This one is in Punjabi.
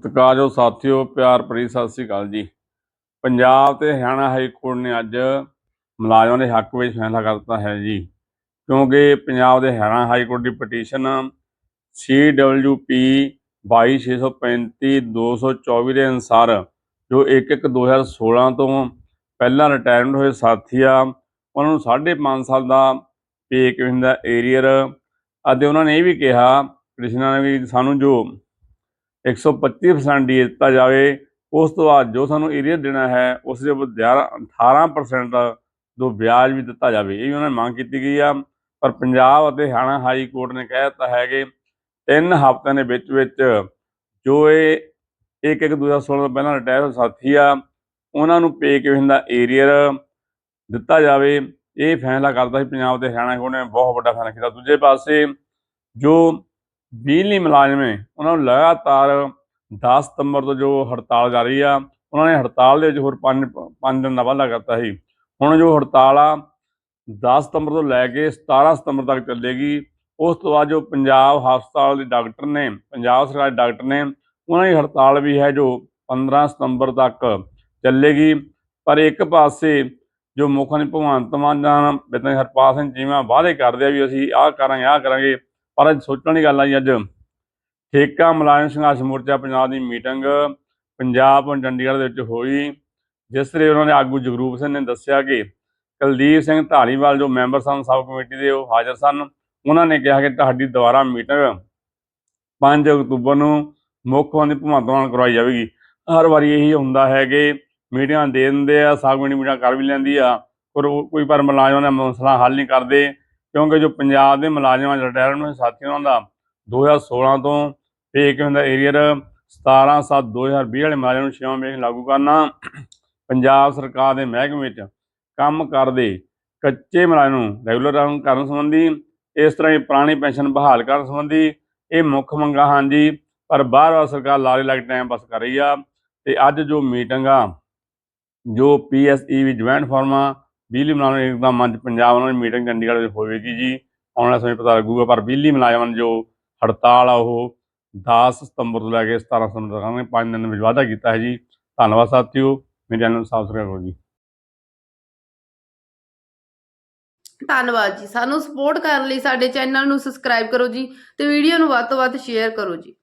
ਸਤਿਕਾਰਯੋਗ ਸਾਥੀਓ, ਪਿਆਰ ਭਰੀ ਸਤਿ ਸ੍ਰੀ ਅਕਾਲ ਜੀ। ਪੰਜਾਬ ਤੇ ਹਰਿਆਣਾ ਹਾਈ ਕੋਰਟ ਨੇ ਅੱਜ ਮੁਲਾਜ਼ਮਾਂ ਦੇ ਹੱਕ ਵਿੱਚ ਫੈਸਲਾ ਕਰ ਦਿੱਤਾ ਹੈ ਜੀ। ਕਿਉਂਕਿ ਪੰਜਾਬ ਦੇ ਹਰਿਆਣਾ ਹਾਈ ਕੋਰਟ ਦੀ ਪਟੀਸ਼ਨ CWP 22635 224 ਦੇ ਅਨੁਸਾਰ, ਜੋ 1/1/2016 ਤੋਂ ਪਹਿਲਾਂ ਰਿਟਾਇਰਮੈਂਟ ਹੋਏ ਸਾਥੀ ਆ, ਉਹਨਾਂ ਨੂੰ 5.5 ਸਾਲ ਦਾ ਪੇ ਕਿਵੇਂ ਦਾ ਏਰੀਅਰ, ਅਤੇ ਉਹਨਾਂ ਨੇ ਇਹ ਵੀ ਕਿਹਾ ਪਟੀਸ਼ਨਰਾਂ ਨੇ ਵੀ ਸਾਨੂੰ ਜੋ 125% ਡੀ ਦਿੱਤਾ ਜਾਵੇ। ਉਸ ਤੋਂ ਬਾਅਦ ਜੋ ਸਾਨੂੰ ਏਰੀਆ ਦੇਣਾ ਹੈ, ਉਸ ਦੇ ਉੱਪਰ 18% ਜੋ ਵਿਆਜ ਵੀ ਦਿੱਤਾ ਜਾਵੇ, ਇਹ ਵੀ ਉਹਨਾਂ ਨੇ ਮੰਗ ਕੀਤੀ ਗਈ ਆ। ਪਰ ਪੰਜਾਬ ਅਤੇ ਹਰਿਆਣਾ ਹਾਈ ਕੋਰਟ ਨੇ ਕਹਿ ਦਿੱਤਾ ਹੈ ਕਿ ਤਿੰਨ ਹਫ਼ਤਿਆਂ ਦੇ ਵਿੱਚ ਵਿੱਚ ਜੋ ਇਹ ਇੱਕ ਇੱਕ 2016 ਤੋਂ ਪਹਿਲਾਂ ਰਿਟਾਇਰ ਸਾਥੀ ਆ, ਉਹਨਾਂ ਨੂੰ ਪੇ ਕਿਵੇਂ ਦਾ ਏਰੀਅਰ ਦਿੱਤਾ ਜਾਵੇ। ਇਹ ਫੈਸਲਾ ਕਰਦਾ ਸੀ ਪੰਜਾਬ ਤੇ ਹਰਿਆਣਾ ਕੋਰਟ ਨੇ, ਬਹੁਤ ਵੱਡਾ ਫੈਸਲਾ ਕੀਤਾ। ਦੂਜੇ ਪਾਸੇ ਜੋ ਬਿਜਲੀ ਮੁਲਾਜ਼ਮ ਹੈ ਉਹਨਾਂ ਨੂੰ ਲਗਾਤਾਰ 10 ਸਤੰਬਰ ਤੋਂ ਜੋ ਹੜਤਾਲ ਜਾ ਰਹੀ ਆ, ਉਹਨਾਂ ਨੇ ਹੜਤਾਲ ਦੇ ਵਿੱਚ ਹੋਰ 5 5 ਦਿਨ ਦਾ ਵਾਅਦਾ ਕਰਤਾ ਸੀ। ਹੁਣ ਜੋ ਹੜਤਾਲ ਆ 10 ਸਤੰਬਰ ਤੋਂ ਲੈ ਕੇ 17 ਸਤੰਬਰ ਤੱਕ ਚੱਲੇਗੀ। ਉਸ ਤੋਂ ਬਾਅਦ ਜੋ ਪੰਜਾਬ ਹਸਪਤਾਲ ਦੇ ਡਾਕਟਰ ਨੇ, ਪੰਜਾਬ ਸਰਕਾਰ ਦੇ ਡਾਕਟਰ ਨੇ, ਉਹਨਾਂ ਦੀ ਹੜਤਾਲ ਵੀ ਹੈ ਜੋ 15 ਸਤੰਬਰ ਤੱਕ ਚੱਲੇਗੀ। ਪਰ ਇੱਕ ਪਾਸੇ ਜੋ ਮੁੱਖ ਮੰਤਰੀ ਭਗਵੰਤ ਮਾਨ ਜਾਂ ਬਿਤਨ ਹਰਪਾਲ ਸਿੰਘ ਚੀਮਾ ਵਾਅਦੇ ਕਰਦੇ ਆ ਵੀ ਅਸੀਂ ਆਹ ਕਰਾਂਗੇ ਆਹ ਕਰਾਂਗੇ ਪਰ ਅੱਜ ਸੋਚਣ ਵਾਲੀ ਗੱਲ ਆ ਜੀ ਅੱਜ। ਠੇਕਾ ਮੁਲਾਜ਼ਮ ਸੰਘਰਸ਼ ਮੋਰਚਾ ਪੰਜਾਬ ਦੀ ਮੀਟਿੰਗ ਪੰਜਾਬ ਅਤੇ ਚੰਡੀਗੜ੍ਹ ਦੇ ਵਿੱਚ ਹੋਈ, ਜਿਸ ਦੇ ਉਹਨਾਂ ਨੇ ਆਗੂ ਜਗਰੂਪ ਸਿੰਘ ਨੇ ਦੱਸਿਆ ਕਿ ਕੁਲਦੀਪ ਸਿੰਘ ਧਾਲੀਵਾਲ ਜੋ ਮੈਂਬਰ ਸਨ ਸਬ ਕਮੇਟੀ ਦੇ, ਉਹ ਹਾਜ਼ਰ ਸਨ। ਉਹਨਾਂ ਨੇ ਕਿਹਾ ਕਿ ਤੁਹਾਡੀ ਦੁਬਾਰਾ ਮੀਟਿੰਗ 5 ਅਕਤੂਬਰ ਨੂੰ ਮੁੱਖ ਮੰਤਰੀ ਭਗਵੰਤ ਮਾਨ ਨਾਲ ਕਰਵਾਈ ਜਾਵੇਗੀ। ਹਰ ਵਾਰੀ ਇਹੀ ਹੁੰਦਾ ਹੈ ਕਿ ਮੀਟਿੰਗਾਂ ਦੇ ਦਿੰਦੇ ਆ ਸਬ ਕਮੇਟੀ ਮੀਟਿੰਗ ਕਰ ਵੀ ਲੈਂਦੀ ਆ, ਪਰ ਉਹ ਕੋਈ ਪਰ ਮੁਲਾਜ਼ਮਾਂ ਦਾ ਮਸਲਾ ਹੱਲ ਨਹੀਂ ਕਰਦੇ। ਕਿਉਂਕਿ ਜੋ ਪੰਜਾਬ ਦੇ ਮੁਲਾਜ਼ਮਾਂ, ਰਿਟਾਇਰਮੈਂਟ ਸਾਥੀਆਂ ਦਾ 2016 ਤੋਂ ਪੇ ਕਿਵੇਂ ਦਾ ਏਰੀਅਰ 17 7 2020 ਵਾਲੇ ਮੁਲਾਜ਼ਮ ਨੂੰ ਛੇਵਾਂ ਵੇਖ ਲਾਗੂ ਕਰਨਾ। ਪੰਜਾਬ ਸਰਕਾਰ ਦੇ ਮਹਿਕਮੇ ਵਿੱਚ ਕੰਮ ਕਰਦੇ ਕੱਚੇ ਮੁਲਾਜ਼ਮ ਨੂੰ ਰੈਗੂਲਰ ਕਰਨ ਸੰਬੰਧੀ, ਇਸ ਤਰ੍ਹਾਂ ਹੀ ਪੁਰਾਣੀ ਪੈਨਸ਼ਨ ਬਹਾਲ ਕਰਨ ਸੰਬੰਧੀ ਇਹ ਮੁੱਖ ਮੰਗਾਂ ਹਨ ਜੀ। ਪਰ ਬਾਰ-ਬਾਰ ਸਰਕਾਰ ਲਾਰੇ ਲੱਗ ਟਾਈਮ ਪਾਸ ਕਰ ਰਹੀ ਆ ਤੇ ਅੱਜ ਜੋ ਮੀਟਿੰਗ ਆ, ਜੋ ਪੀਐਸਈ ਵੀ ਜੁਆਇੰਟ ਫਾਰਮਾ ਬਿਜਲੀ ਮੁਲਾਜ਼ਮ ਏਕਤਾ ਮੰਚ ਪੰਜਾਬ ਉਹਨਾਂ ਦੀ ਮੀਟਿੰਗ ਚੰਡੀਗੜ੍ਹ ਵਿੱਚ ਹੋਵੇਗੀ ਜੀ। ਆਉਣ ਵਾਲੇ ਸਮੇਂ ਪਤਾ ਲੱਗੂਗਾ, ਪਰ ਬਿਜਲੀ ਮੁਲਾਜ਼ਮਾਂ ਦੀ ਜੋ ਹੜਤਾਲ ਆ ਉਹ 10 ਸਤੰਬਰ ਤੋਂ ਲੈ ਕੇ 17 ਸਤੰਬਰ ਤੱਕ ਉਹਨਾਂ ਨੇ 5 ਦਿਨ ਵਿੱਚ ਵਾਅਦਾ ਕੀਤਾ ਹੈ ਜੀ। ਧੰਨਵਾਦ ਸਾਥੀਓ, ਮੇਰੇ ਚੈਨਲ ਨੂੰ ਸਬਸਕ੍ਰਾਈਬ ਕਰੋ ਜੀ। ਧੰਨਵਾਦ ਜੀ। ਸਾਨੂੰ ਸਪੋਰਟ ਕਰਨ ਲਈ ਸਾਡੇ ਚੈਨਲ ਨੂੰ ਸਬਸਕ੍ਰਾਈਬ ਕਰੋ ਜੀ ਤੇ ਵੀਡੀਓ ਨੂੰ ਵੱਧ ਤੋਂ ਵੱਧ ਸ਼ੇਅਰ ਕਰੋ ਜੀ।